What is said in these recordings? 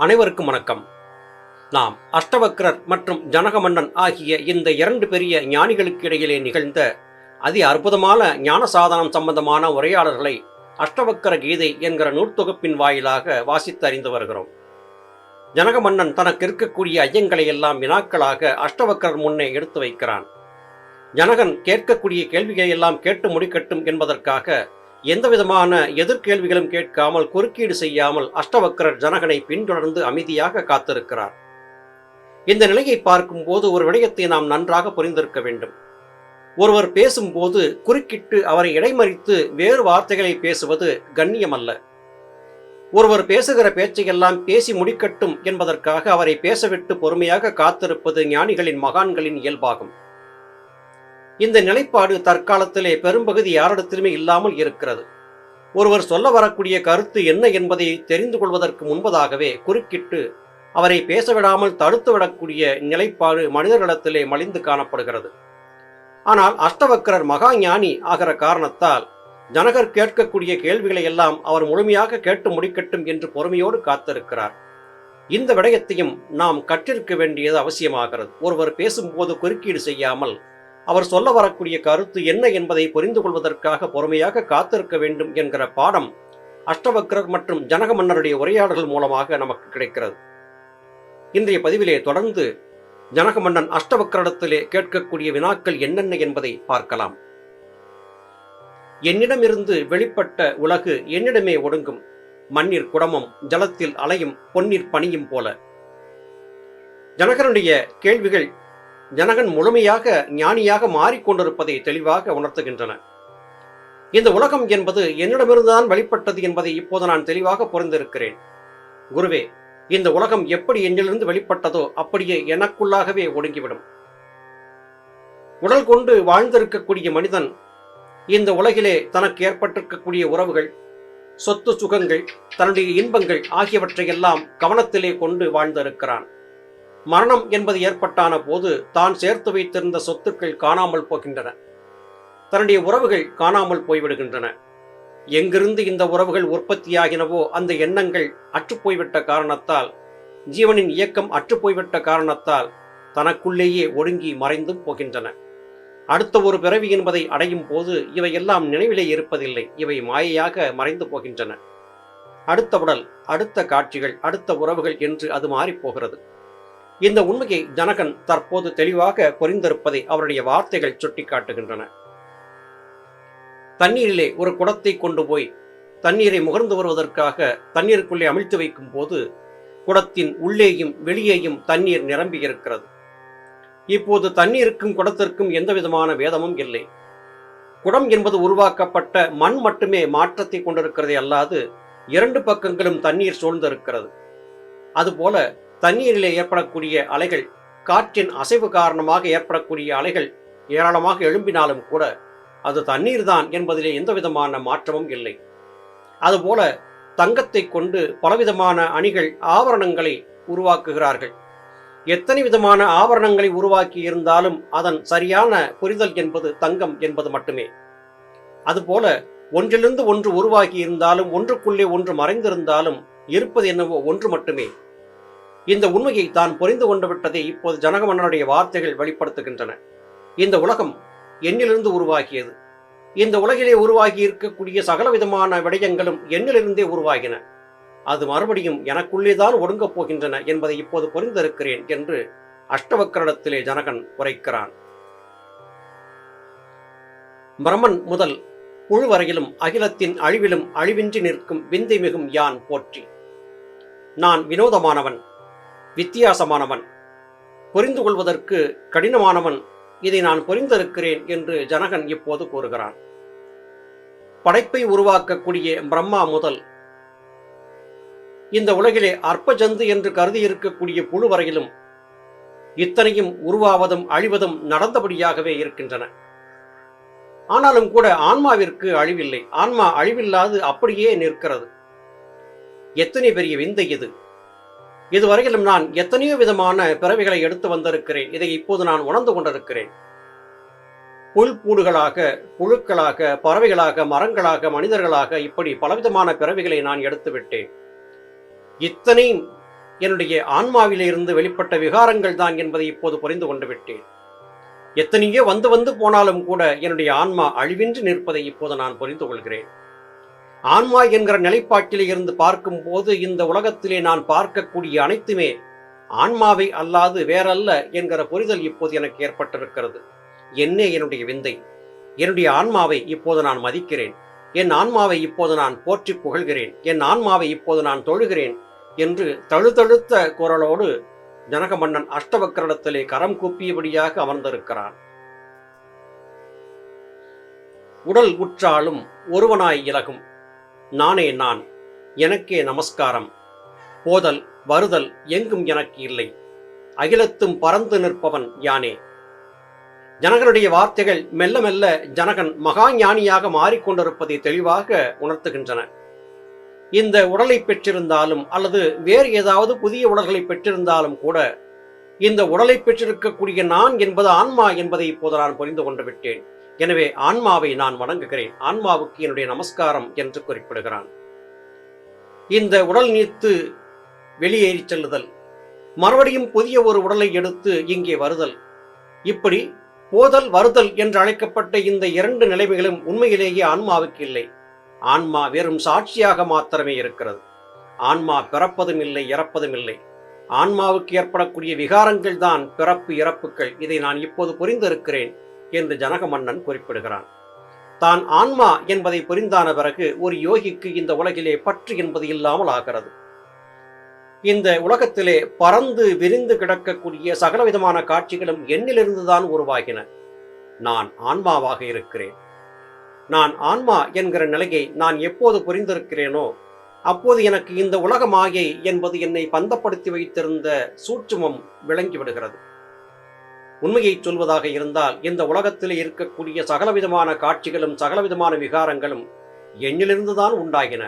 அனைவருக்கும் வணக்கம். நாம் அஷ்டவக்ரர் மற்றும் ஜனகமன்னன் ஆகிய இந்த இரண்டு பெரிய ஞானிகளுக்கு இடையிலே நிகழ்ந்த அதி அற்புதமான ஞான சாதனம் சம்பந்தமான உரையாடல்களை அஷ்டவக்கர கீதை என்கிற நூற்தொகுப்பின் வாயிலாக வாசித்து அறிந்து வருகிறோம். ஜனகமன்னன் தனக்கு இருக்கக்கூடிய ஐயங்களை எல்லாம் வினாக்களாக அஷ்டவக்கரர் முன்னே எடுத்து வைக்கிறான். ஜனகன் கேட்கக்கூடிய கேள்விகளை எல்லாம் கேட்டு முடிக்கட்டும் என்பதற்காக எந்தவிதமான எதிர்கேள்விகளும் கேட்காமல் குறுக்கீடு செய்யாமல் அஷ்டவக்கரர் ஜனகனை பின்தொடர்ந்து அமைதியாக காத்திருக்கிறார். இந்த நிலையை பார்க்கும்போது ஒரு விடயத்தை நாம் நன்றாக புரிந்திருக்க வேண்டும். ஒருவர் பேசும்போது குறுக்கிட்டு அவரை இடைமறித்து வேறு வார்த்தைகளை பேசுவது கண்ணியமல்ல. ஒருவர் பேசுகிற பேச்சையெல்லாம் பேசி முடிக்கட்டும் என்பதற்காக அவரை பேசவிட்டு பொறுமையாக காத்திருப்பது ஞானிகளின் மகான்களின் இயல்பாகும். இந்த நிலைப்பாடு தற்காலத்திலே பெரும்பகுதி யாரிடத்திலுமே இல்லாமல் இருக்கிறது. ஒருவர் சொல்ல வரக்கூடிய கருத்து என்ன என்பதை தெரிந்து கொள்வதற்கு முன்பதாகவே குறுக்கிட்டு அவரை பேசவிடாமல் தடுத்து விடக்கூடிய நிலைப்பாடு மனிதர்களிடத்திலே மலிந்து காணப்படுகிறது. ஆனால் அஷ்டவக்கரர் மகா ஞானி ஆகிற காரணத்தால் ஜனகர் கேட்கக்கூடிய கேள்விகளை எல்லாம் அவர் முழுமையாக கேட்டு முடிக்கட்டும் என்று பொறுமையோடு காத்திருக்கிறார். இந்த விடயத்தையும் நாம் கற்றிருக்க வேண்டியது அவசியமாகிறது. ஒருவர் பேசும்போது குறுக்கீடு செய்யாமல் அவர் சொல்ல வரக்கூடிய கருத்து என்ன என்பதை புரிந்து கொள்வதற்காக பொறுமையாக காத்திருக்க வேண்டும் என்கிற பாடம் அஷ்டவக்ரர் மற்றும் ஜனக மன்னருடைய உரையாடல்கள் மூலமாக நமக்கு கிடைக்கிறது. இன்றைய பதிவிலே தொடர்ந்து ஜனக மன்னன் அஷ்டவக்ரடத்திலே கேட்கக்கூடிய வினாக்கள் என்னென்ன என்பதை பார்க்கலாம். என்னிடமிருந்து வெளிப்பட்ட உலகு என்னிடமே ஒடுங்கும். மண்ணிற் குடமும் ஜலத்தில் அலையும் பொன்னீர் பனியும் போல. ஜனகனுடைய கேள்விகள் ஜனகன் முழுமையாக ஞானியாக மாறிக்கொண்டிருப்பதை தெளிவாக உணர்த்துகின்றன. இந்த உலகம் என்பது என்னிடமிருந்துதான் வெளிப்பட்டது என்பதை இப்போது நான் தெளிவாக புரிந்திருக்கிறேன். குருவே இந்த உலகம் எப்படி என்னிலிருந்து வெளிப்பட்டதோ அப்படியே எனக்குள்ளாகவே ஒடுங்கிவிடும். உடல் கொண்டு வாழ்ந்திருக்கக்கூடிய மனிதன் இந்த உலகிலே தனக்கு ஏற்பட்டிருக்கக்கூடிய உறவுகள் சொத்து சுகங்கள் தன்னுடைய இன்பங்கள் ஆகியவற்றையெல்லாம் கவனத்திலே கொண்டு வாழ்ந்திருக்கிறான். மரணம் என்பது ஏற்பட்டான போது தான் சேர்த்து வைத்திருந்த சொத்துக்கள் காணாமல் போகின்றன. தன்னுடைய உறவுகள் காணாமல் போய்விடுகின்றன. எங்கிருந்து இந்த உறவுகள் உற்பத்தியாகினவோ அந்த எண்ணங்கள் அற்றுப்போய்விட்ட காரணத்தால் ஜீவனின் இயக்கம் அற்றுப்போய்விட்ட காரணத்தால் தனக்குள்ளேயே ஒடுங்கி மறைந்தும் போகின்றன. அடுத்த ஒரு பிறவி என்பதை அடையும் போது இவையெல்லாம் நினைவிலே இருப்பதில்லை. இவை மாயையாக மறைந்து போகின்றன. அடுத்த உடல் அடுத்த காட்சிகள் அடுத்த உறவுகள் என்று அது மாறிப் போகிறது. இந்த உண்மையை ஜனகன் தற்போது தெளிவாக புரிந்திருப்பதை அவருடைய வார்த்தைகள் சுட்டிக்காட்டுகின்றன. தண்ணீரிலே ஒரு குடத்தை கொண்டு போய் தண்ணீரை முகர்ந்து வருவதற்காக தண்ணீருக்குள்ளே அமிழ்த்து வைக்கும் போது குடத்தின் உள்ளேயும் வெளியேயும் தண்ணீர் நிரம்பி இருக்கிறது. இப்போது தண்ணீருக்கும் குடத்திற்கும் எந்த விதமான வேதமும் இல்லை. குடம் என்பது உருவாக்கப்பட்ட மண் மட்டுமே மாற்றத்தை கொண்டிருக்கிறதே அல்லாது இரண்டு பக்கங்களும் தண்ணீர் சூழ்ந்திருக்கிறது. அதுபோல தண்ணீரிலே ஏற்படக்கூடிய அலைகள் காற்றின் அசைவு காரணமாக ஏற்படக்கூடிய அலைகள் ஏராளமாக எழும்பினாலும் கூட அது தண்ணீர் தான் என்பதிலே எந்த விதமான மாற்றமும் இல்லை. அதுபோல தங்கத்தை கொண்டு பலவிதமான அணிகள் ஆபரணங்களை உருவாக்குகிறார்கள். எத்தனை விதமான ஆபரணங்களை உருவாக்கி இருந்தாலும் அதன் சரியான புரிதல் என்பது தங்கம் என்பது மட்டுமே. அதுபோல ஒன்றிலிருந்து ஒன்று உருவாகி இருந்தாலும் ஒன்றுக்குள்ளே ஒன்று மறைந்திருந்தாலும் இருப்பது என்னவோ ஒன்று மட்டுமே. இந்த உண்மையை தான் புரிந்து கொண்டு விட்டதை இப்போது ஜனகமன்னனுடைய வார்த்தைகள் வெளிப்படுத்துகின்றன. இந்த உலகம் எண்ணிலிருந்து உருவாகியது. இந்த உலகிலே உருவாகி இருக்கக்கூடிய சகல விதமான விடயங்களும் என்னிலிருந்தே உருவாகின. அது மறுபடியும் எனக்குள்ளேதான் ஒடுங்கப் போகின்றன என்பதை இப்போது புரிந்திருக்கிறேன் என்று அஷ்டவக்கரடத்திலே ஜனகன் உரைக்கிறான். பிரமன் முதல் புழு வரையிலும் அகிலத்தின் அழிவிலும் அழிவின்றி நிற்கும் விந்தை மிகும் யான் போற்றி. நான் வினோதமானவன். வித்தியாசமானவன். புரிந்து கொள்வதற்கு கடினமானவன். இதை நான் புரிந்திருக்கிறேன் என்று ஜனகன் இப்போது கூறுகிறான். படைப்பை உருவாக்கக்கூடிய பிரம்மா முதல். இந்த உலகிலே அற்ப ஜந்து என்று கருதி இருக்கக்கூடிய புழு வரையிலும் இத்தனையும் உருவாவதும் அழிவதும் நடந்தபடியாகவே இருக்கின்றன. ஆனாலும் கூட ஆன்மாவிற்கு அழிவில்லை. ஆன்மா அழிவில்லாது அப்படியே நிற்கிறது. எத்தனை பெரிய விந்தை இது. இதுவரையிலும் நான் எத்தனையோ விதமான பிறவிகளை எடுத்து வந்திருக்கிறேன். இதை இப்போது நான் உணர்ந்து கொண்டிருக்கிறேன். புல் பூடுகளாக புழுக்களாக பறவைகளாக மரங்களாக மனிதர்களாக இப்படி பலவிதமான பிறவிகளை நான் எடுத்துவிட்டேன் இத்தனையும் என்னுடைய ஆன்மாவிலிருந்து வெளிப்பட்ட விகாரங்கள் தான் என்பதை இப்போது புரிந்து கொண்டு விட்டேன். எத்தனையோ வந்து வந்து போனாலும் கூட என்னுடைய ஆன்மா அழிவின்றி நிற்பதை இப்போது நான் புரிந்து கொள்கிறேன். ஆன்மா என்கிற நிலைப்பாட்டிலே இருந்து பார்க்கும்போது இந்த உலகத்திலே நான் பார்க்கக்கூடிய அனைத்துமே ஆன்மாவை அல்லாது வேறல்ல என்கிற புரிதல் இப்போது எனக்கு ஏற்பட்டிருக்கிறது. என்னே என்னுடைய விந்தை. என்னுடைய ஆன்மாவை இப்போது நான் மதிக்கிறேன். என் ஆன்மாவை இப்போது நான் போற்றி புகழ்கிறேன். என் ஆன்மாவை இப்போது நான் தொழுகிறேன் என்று தழுதழுத்த குரலோடு ஜனக மன்னன் அஷ்டவக்கரடத்திலே கரம் கூப்பியபடியாக அமர்ந்திருக்கிறான். உடல் உற்றாலும் ஒருவனாய் இலகும். நானே நான். எனக்கே நமஸ்காரம். போதல் வருதல் எங்கும் எனக்கு இல்லை. அகிலத்தும் பறந்து நிற்பவன் யானே. ஜனகனுடைய வார்த்தைகள் மெல்ல மெல்ல ஜனகன் மகா ஞானியாக மாறிக்கொண்டிருப்பதை தெளிவாக உணர்த்துகின்றன. இந்த உடலை பெற்றிருந்தாலும் அல்லது வேறு ஏதாவது புதிய உடல்களை பெற்றிருந்தாலும் கூட இந்த உடலை பெற்றிருக்கக்கூடிய நான் என்பது ஆன்மா என்பதை இப்போது நான் புரிந்து கொண்டு விட்டேன். எனவே ஆன்மாவை நான் வணங்குகிறேன். ஆன்மாவுக்கு என்னுடைய நமஸ்காரம் என்று குறிப்பிடுகிறான். இந்த உடல் நீத்து வெளியேறி செல்லுதல் மறுபடியும் புதிய ஒரு உடலை எடுத்து இங்கே வருதல். இப்படி போதல் வருதல் என்று அழைக்கப்பட்ட இந்த இரண்டு நிலைமைகளும் உண்மையிலேயே ஆன்மாவுக்கு இல்லை. ஆன்மா வெறும் சாட்சியாக மாத்திரமே இருக்கிறது. ஆன்மா பிறப்பதும் இல்லை இறப்பதும் இல்லை. ஆன்மாவுக்கு ஏற்படக்கூடிய விகாரங்கள் தான் பிறப்பு இறப்புகள். இதை நான் இப்போது புரிந்திருக்கிறேன். என்று ஜனக மன்னன் குறிப்பிடுகிறான். தான் ஆன்மா என்பதை புரிந்தான பிறகு ஒரு யோகிக்கு இந்த உலகிலே பற்று என்பது இல்லாமல் ஆகிறது. இந்த உலகத்திலே பறந்து விரிந்து கிடக்கக்கூடிய சகலவிதமான காட்சிகளும் என்னிலிருந்துதான் உருவாகின. நான் ஆன்மாவாக இருக்கிறேன். நான் ஆன்மா என்கிற நிலையை நான் எப்போது புரிந்திருக்கிறேனோ அப்போது எனக்கு இந்த உலக மாயை என்பது என்னை பந்தப்படுத்தி வைத்திருந்த சூட்சுமம் விளங்கிவிடுகிறது. உண்மையை சொல்வதாக இருந்தால் இந்த உலகத்தில் இருக்கக்கூடிய சகலவிதமான காட்சிகளும் சகலவிதமான விகாரங்களும் என்னிலிருந்துதான் உண்டாகின.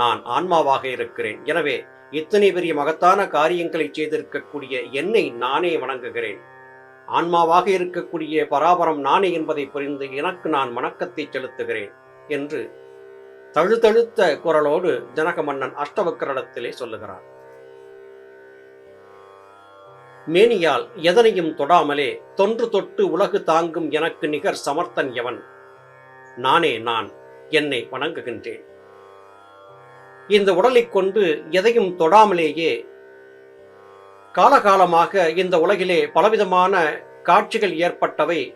நான் ஆன்மாவாக இருக்கிறேன். எனவே இத்தனை பெரிய மகத்தான காரியங்களை செய்திருக்கக்கூடிய என்னை நானே வணங்குகிறேன். ஆன்மாவாக இருக்கக்கூடிய பராபரம் நானே என்பதை புரிந்து எனக்கு நான் வணக்கத்தை செலுத்துகிறேன் என்று தழுதழுத்த குரலோடு ஜனக மன்னன் அஷ்டவக்கரடத்திலே சொல்லுகிறார். மேனியால் எதனையும் தொடாமலே தொன்று தொட்டு உலகு தாங்கும் எனக்கு நிகர் சமர்த்தன் எவன்? நானே நான் என்னை வணங்குகின்றேன். இந்த உடலைக் கொண்டு எதையும் தொடாமலேயே காலகாலமாக இந்த உலகிலே பலவிதமான காட்சிகள் ஏற்பட்டவை.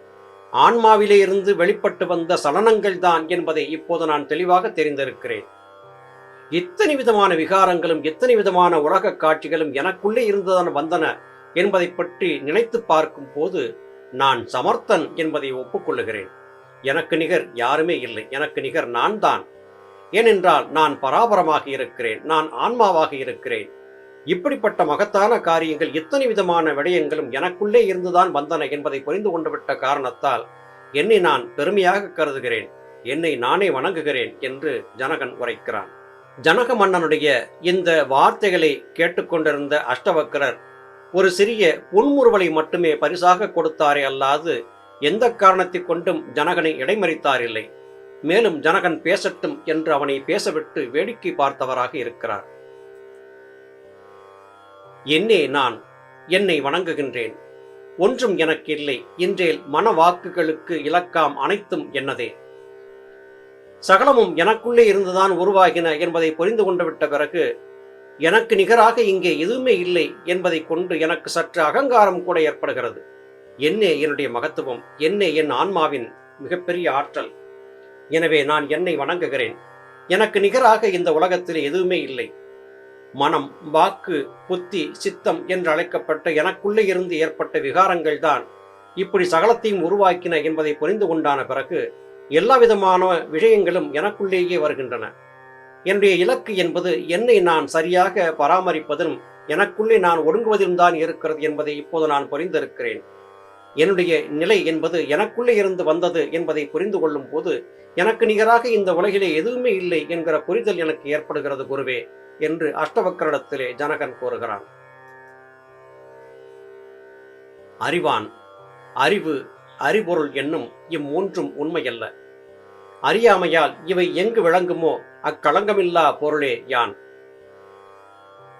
ஆன்மாவிலே இருந்து வெளிப்பட்டு வந்த சலனங்கள் தான் என்பதை இப்போது நான் தெளிவாக தெரிந்திருக்கிறேன். இத்தனை விதமான விகாரங்களும் எத்தனை விதமான உலக காட்சிகளும் எனக்குள்ளே இருந்துதான் வந்தன. என்பதை பற்றி நினைத்து பார்க்கும் போது நான் சமர்த்தன் என்பதை ஒப்புக்கொள்ளுகிறேன். எனக்கு நிகர் யாருமே இல்லை. எனக்கு நிகர் நான் தான் ஏனென்றால் நான் பராபரமாக இருக்கிறேன். நான் ஆன்மாவாக இருக்கிறேன். இப்படிப்பட்ட மகத்தான காரியங்கள் எத்தனை விதமான விடயங்களும் எனக்குள்ளே இருந்துதான் வந்தன என்பதை புரிந்து கொண்டுவிட்ட காரணத்தால் என்னை நான் பெருமையாக கருதுகிறேன். என்னை நானே வணங்குகிறேன் என்று ஜனகன் உரைக்கிறான். ஜனக மன்னனுடைய இந்த வார்த்தைகளை கேட்டுக்கொண்டிருந்த அஷ்டவக்கரர் ஒரு சிறிய புன்முறுவலை மட்டுமே பரிசாக கொடுத்தாரே அல்லாது எந்த காரணத்தை கொண்டும் ஜனகனை இடைமறித்தாரில்லை மேலும் ஜனகன் பேசட்டும் என்று அவனை பேசவிட்டு வேடிக்கை பார்த்தவராக இருக்கிறார். என்னே நான் என்னை வணங்குகின்றேன். ஒன்றும் எனக்கு இல்லை இன்றேல் மன வாக்குகளுக்கு இலக்காம் அனைத்தும் என்னதே. சகலமும் எனக்குள்ளே இருந்துதான் உருவாகின என்பதை புரிந்து கொண்டு விட்ட பிறகு எனக்கு நிகராக இங்கே எதுவுமே இல்லை என்பதை கொண்டு எனக்கு சற்று அகங்காரம் கூட ஏற்படுகிறது. என்னே என்னுடைய மகத்துவம்? என்னே என் ஆன்மாவின் மிகப்பெரிய ஆற்றல்? எனவே நான் என்னை வணங்குகிறேன். எனக்கு நிகராக இந்த உலகத்தில் எதுவுமே இல்லை. மனம் வாக்கு புத்தி சித்தம் என்று அழைக்கப்பட்ட எனக்குள்ளே இருந்து ஏற்பட்ட விகாரங்கள் தான் இப்படி சகலத்தையும் உருவாக்கின என்பதை புரிந்து கொண்டான பிறகு எல்லா விதமான விஷயங்களும் எனக்குள்ளேயே வருகின்றன. என்னுடைய இலக்கு என்பது என்னை நான் சரியாக பராமரிப்பதிலும் எனக்குள்ளே நான் ஒடுங்குவதிலும் தான் இருக்கிறது என்பதை இப்போது நான் புரிந்திருக்கிறேன். என்னுடைய நிலை என்பது எனக்குள்ளே இருந்து வந்தது என்பதை புரிந்து கொள்ளும் போது எனக்கு நிகராக இந்த உலகிலே எதுவுமே இல்லை என்கிற புரிதல் எனக்கு ஏற்படுகிறது குருவே என்று அஷ்டவக்கரடத்திலே ஜனகன் கூறுகிறான். அறிவான். அறிவு அறிபொருள் என்னும் இம்மூன்றும் உண்மையல்ல. அறியாமையால் இவை எங்கு விளங்குமோ அக்களங்கமில்லா பொருளே யான்.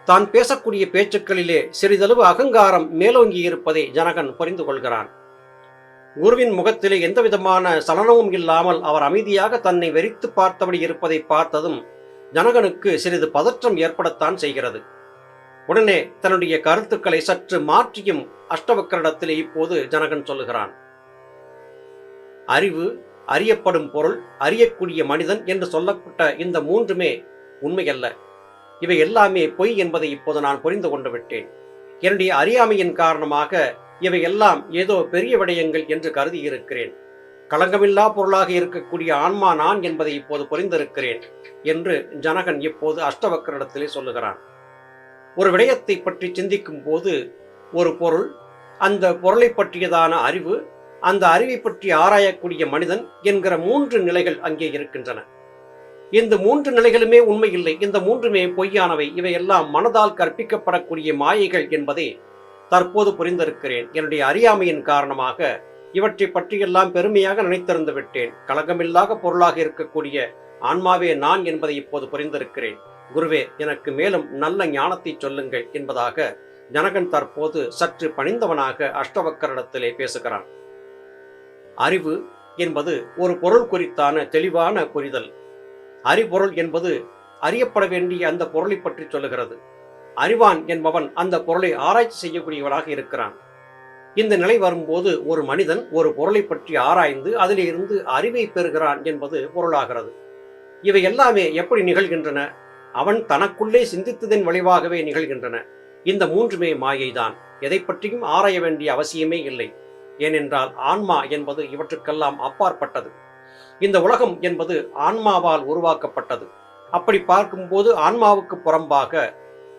தான் பேசக்கூடிய பேச்சுக்களிலே சிறிதளவு அகங்காரம் மேலோங்கி இருப்பதை ஜனகன் புரிந்து கொள்கிறான். குருவின் முகத்திலே எந்தவிதமான சலனமும் இல்லாமல் அவர் அமைதியாக தன்னை வெறித்து பார்த்தபடி இருப்பதை பார்த்ததும் ஜனகனுக்கு சிறிது பதற்றம் ஏற்படத்தான் செய்கிறது. உடனே தன்னுடைய கருத்துக்களை சற்று மாற்றியும் அஷ்டவக்கரிடத்திலே இப்போது ஜனகன் சொல்லுகிறான். அறிவு அறியப்படும் பொருள் அறியக்கூடிய மனிதன் என்று சொல்லப்பட்ட இந்த மூன்றுமே உண்மையல்ல. இவை எல்லாமே பொய் என்பதை இப்போது நான் புரிந்து கொண்டு விட்டேன். என்னுடைய அறியாமையின் காரணமாக இவை எல்லாம் ஏதோ பெரிய விடயங்கள் என்று கருதி இருக்கிறேன். களங்கமில்லா பொருளாக இருக்கக்கூடிய ஆன்மா நான் என்பதை இப்போது புரிந்திருக்கிறேன் என்று ஜனகன் இப்போது அஷ்டவக்கரிடத்திலே சொல்லுகிறான். ஒரு விடயத்தை பற்றி சிந்திக்கும் போது ஒரு பொருள் அந்த பொருளை பற்றியதான அறிவு அந்த அறிவை பற்றி ஆராயக்கூடிய மனிதன் என்கிற மூன்று நிலைகள் அங்கே இருக்கின்றன. இந்த மூன்று நிலைகளுமே உண்மை இல்லை இந்த மூன்றுமே பொய்யானவை. இவையெல்லாம் மனதால் கற்பிக்கப்படக்கூடிய மாயைகள் என்பதை தற்போது புரிந்திருக்கிறேன். என்னுடைய அறியாமையின் காரணமாக இவற்றை பற்றியெல்லாம் பெருமையாக நினைத்திருந்து விட்டேன். கலகமில்லாத பொருளாக இருக்கக்கூடிய ஆன்மாவே நான் என்பதை இப்போது புரிந்திருக்கிறேன். குருவே எனக்கு மேலும் நல்ல ஞானத்தை சொல்லுங்கள் என்பதாக ஜனகன் தற்போது சற்று பணிந்தவனாக அஷ்டவக்கரிடத்திலே பேசுகிறான். அறிவு என்பது ஒரு பொருள் குறித்தான தெளிவான புரிதல். அறிபொருள் என்பது அறியப்பட வேண்டிய அந்த பொருளை பற்றி சொல்லுகிறது. அறிவான் என்பவன் அந்த பொருளை ஆராய்ச்சி செய்யக்கூடியவனாக இருக்கிறான். இந்த நிலை வரும்போது ஒரு மனிதன் ஒரு பொருளை பற்றி ஆராய்ந்து அதிலிருந்து அறிவை பெறுகிறான் என்பது பொருளாகிறது. இவை எல்லாமே எப்படி நிகழ்கின்றன? அவன் தனக்குள்ளே சிந்தித்ததன் விளைவாகவே நிகழ்கின்றன. இந்த மூன்றுமே மாயைதான். எதை பற்றியும் ஆராய வேண்டிய அவசியமே இல்லை. ஏனென்றால் ஆன்மா என்பது இவற்றுக்கெல்லாம் அப்பாற்பட்டது. இந்த உலகம் என்பது ஆன்மாவால் உருவாக்கப்பட்டது. அப்படி பார்க்கும்போது ஆன்மாவுக்கு புறம்பாக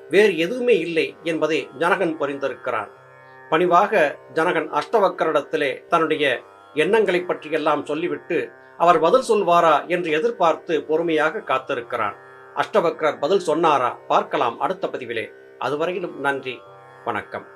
வேறு எதுவுமே இல்லை என்பதை ஜனகன் புரிந்திருக்கிறான். பணிவாக ஜனகன் அஷ்டவக்கரிடத்திலே தன்னுடைய எண்ணங்களை பற்றியெல்லாம் சொல்லிவிட்டு அவர் பதில் சொல்வாரா என்று எதிர்பார்த்து பொறுமையாக காத்திருக்கிறான். அஷ்டவக்கரர் பதில் சொன்னாரா? பார்க்கலாம் அடுத்த பதிவிலே. அதுவரையிலும் நன்றி. வணக்கம்.